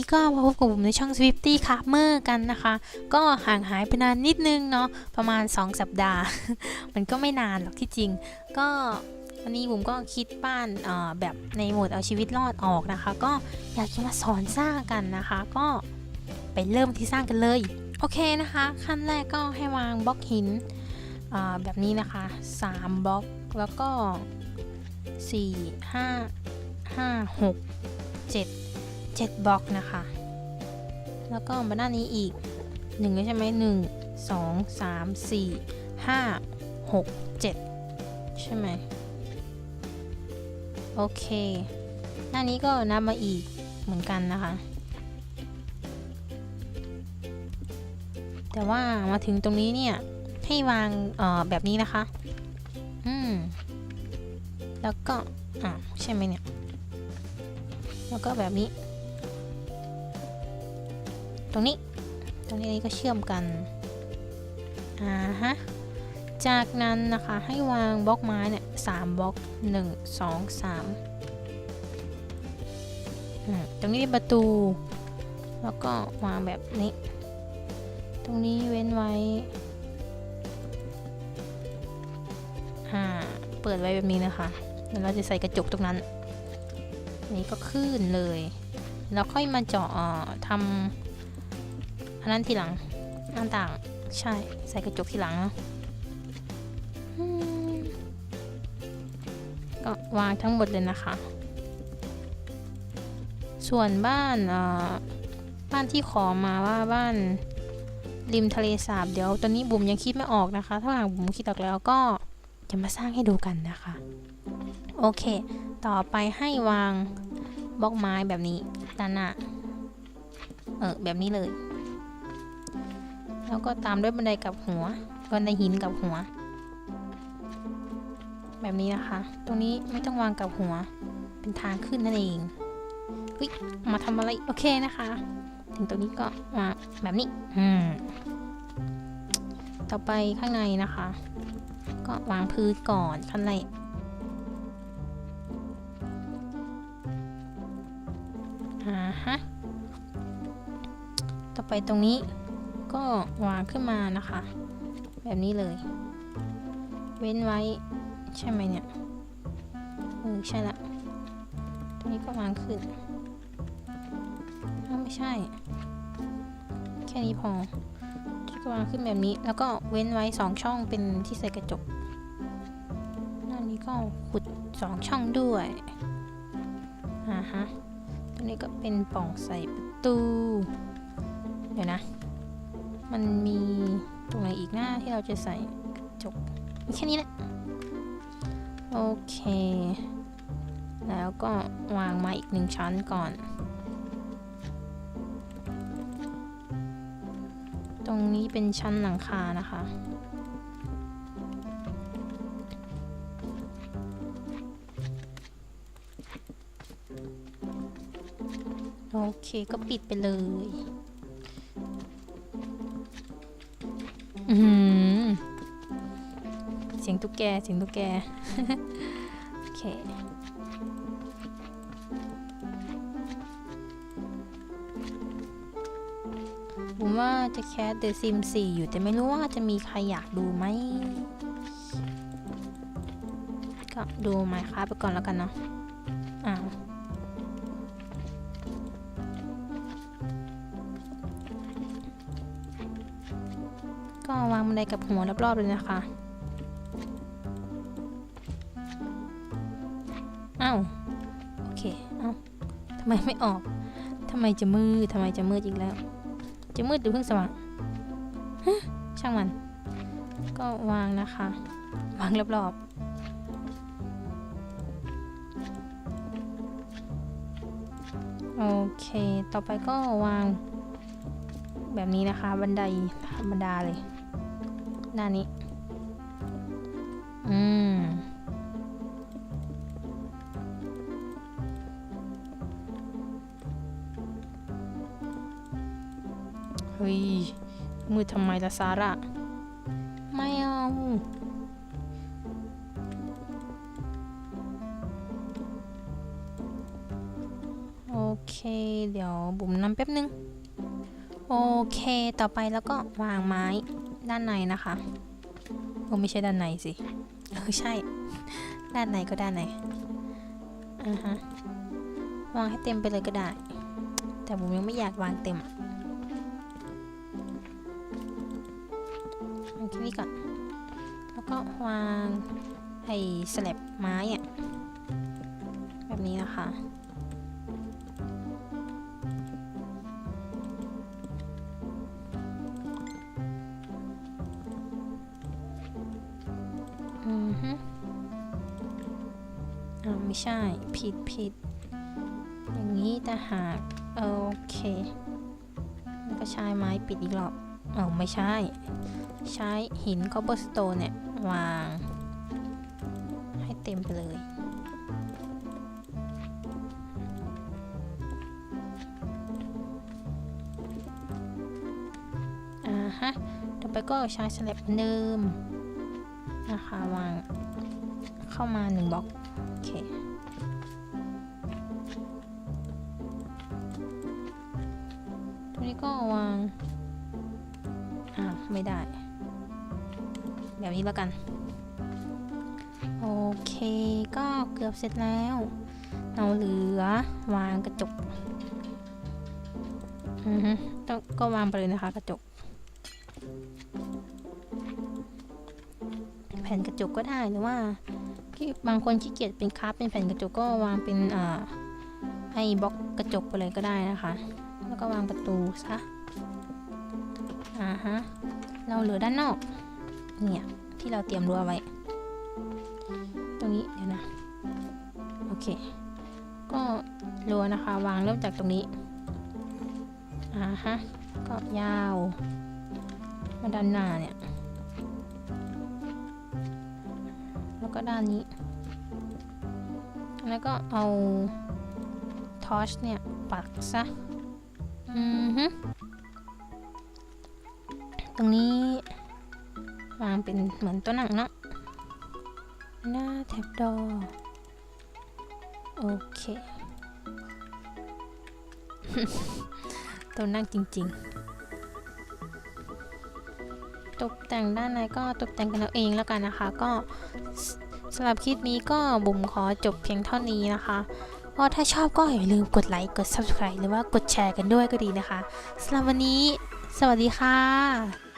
นี้ก็มาพบกับผมในช่อง Swifty c a r m e r กันนะคะ ก็ห่างหายไปนานนิดนึงเนาะประมาณ 2 สัปดาห์ มันก็ไม่นานหรอกที่จริง ก็วันนี้ผมก็คิดบ้านแบบในโหมดเอาชีวิตรอดออกนะคะ ก็อยากจะมาสอนสร้างกันนะคะ ก็ไปเริ่มที่สร้างกันเลย โอเคนะคะ ขั้นแรกก็ให้วางบล็อกหินแบบนี้นะคะ 3 บล็อกแล้วก็ 4 5 5 6 7 7บล็อกนะคะ แล้วก็มาด้านนี้อีก1ใช่ไหม1 2 3 4 5 6 7ใช่ไหมโอเค หน้านี้ก็นับมาอีกเหมือนกันนะคะ แต่ว่ามาถึงตรงนี้เนี่ย ให้วางเอ่อแบบนี้นะคะ อืม แล้วก็ อ่าใช่ไหมเนี่ย แล้วก็แบบนี้ ตรงนี้ ตรงนี้ก็เชื่อมกันอ่าฮะจากนั้นนะคะให้วางบล็อกไม้เนี่ยสามบล็อกหนึ่งสองสามอืมตรงนี้เป็นประตู แล้วก็วางแบบนี้ ตรงนี้เว้นไว้อ่าเปิดไว้แบบนี้นะคะแล้วเราจะใส่กระจกตรงนั้น นี่ก็ขึ้นเลย แล้วค่อยมาเจาะทำ อันนั้นทีหลังหน้าต่าง ใช่ ใส่กระจกทีหลังเนอะก็วางทั้งหมดเลยนะคะ ส่วนบ้านอ่อบ้านที่ขอมาว่าบ้านริมทะเลสาบเดี๋ยวตอนนี้บุ๋มยังคิดไม่ออกนะคะ ถ้าหากบุ๋มคิดออกแล้วก็จะมาสร้างให้ดูกันนะคะ โอเค ต่อไปให้วางบล็อกไม้แบบนี้ด้านหน้าเออแบบนี้เลย แล้วก็ตามด้วยบันไดกับหัวบันไดหินกับหัว แบบนี้นะคะ ตรงนี้ไม่ต้องวางกับหัว เป็นทางขึ้นนั่นเองอุ๊ยมาทำอะไรโอเคนะคะ ถึงตรงนี้ก็วาแบบนี้อืมต่อไปข้างในนะคะ ก็วางพื้นก่อนขั้นแรกอ่าฮะ ต่อไปตรงนี้ ก็วางขึ้นมานะคะ แบบนี้เลย เว้นไว้ใช่ไหมเนี่ยเออใช่ละตรงนี้ก็วางขึ้นไม่ใช่ แค่นี้พอก็วางขึ้นแบบนี้ แล้วก็เว้นไว้สองช่องเป็นที่ใส่กระจกด้านนี้ก็ขุดสองช่องด้วยอ่าฮะตรงนี้ก็เป็นปล่องใส่ประตู เดี๋ยวนะ มันมีตรงไหนอีกหน้าที่เราจะใส่กระจกมีแค่นี้แหละ โอเค แล้วก็วางมาอีกหนึ่งชั้นก่อน ตรงนี้เป็นชั้นหลังคานะคะโอเคก็ปิดไปเลย เสียงตุ๊กแก เสียงตุ๊กแก โอเค ผมว่าจะแคสเดอะซิม4อยู่แต่ไม่รู้ว่าจะมีใครอยากดูไหม ก็ดูไมค์ครับไปก่อนแล้วกันเนาะ อ้าวก็วางบันไดกับหัวรอบๆเลยนะคะ อ้าวโอเคเอ้าทำไมไม่ออกทำไมจะมืดทำไมจะมืดอีกแล้ว จะมืดหรือเพิ่งสว่างช่างมัน ก็วางนะคะ วางรอบๆโอเค ต่อไปก็วาง แบบนี้นะคะ บันไดธรรมดาเลยหน้านี้ เฮ้ย มือทำไมล่ะซาร่า ไม่เอา โอเค เดี๋ยวบุ๋มนำแป๊บนึง โอเค ต่อไปแล้วก็วางไม้ด้านในนะคะโอ้ไม่ใช่ด้านในสิ เออ ใช่ ด้านในก็ด้านในอ่าฮะ วางให้เต็มไปเลยก็ได้ แต่ผมยังไม่อยากวางเต็มอะ แค่นี้ก่อน แล้วก็วางไอ้สลับไม้อะแบบนี้นะคะอือฮึอ่าไม่ใช่ ผิดผิด อย่างนี้แต่หาก โอเค ก็ใช้ไม้ปิดอีกรอบเออไม่ใช่ ใช้หินคอบเบอร์สโตนเนี่ย วาง ให้เต็มไปเลย อ่าฮะ ต่อไปก็ใช้สลับเหมือนเดิมนะคะ วางเข้ามาหนึ่งบล็อก โอเคตรงนี้ก็วาง อ่าไม่ได้ แบบนี้แล้วกัน โอเคก็เกือบเสร็จแล้ว เราเหลือวางกระจกอือฮึต้องก็วางไปเลยนะคะ กระจก แผ่นกระจกก็ได้หรือว่าที่บางคนขี้เกียจเป็นคราฟเป็นแผ่นกระจกก็วางเป็นอ่าให้บล็อกกระจกไปเลยก็ได้นะคะ แล้วก็วางประตูซะ อ่าฮะ เราเหลือด้านนอก เนี่ยที่เราเตรียมรั้วไว้ ตรงนี้เดี๋ยวนะ โอเค ก็รั้วนะคะ วางเริ่มจากตรงนี้ อ่าฮะ ก็ยาว มาด้านหน้าเนี่ย แล้วก็ด้านนี้ แล้วก็เอาทอชเนี่ย ปักซะ อือฮึ ตรงนี้ วางเป็นเหมือนตัวหนังเนาะหน้าแท็บดอโอเค ตัวนั่งจริง ๆ ตกแต่งด้านในก็ตกแต่งกันเอาเองแล้วกันนะคะ ก็สสำหรับคลิปนี้ก็บุ๋มขอจบเพียงเท่านี้นะคะก็ถ้าชอบก็อย่าลืมกดไลค์กด subscribe หรือว่ากดแชร์กันด้วยก็ดีนะคะสำหรับวันนี้ สวัสดีค่ะ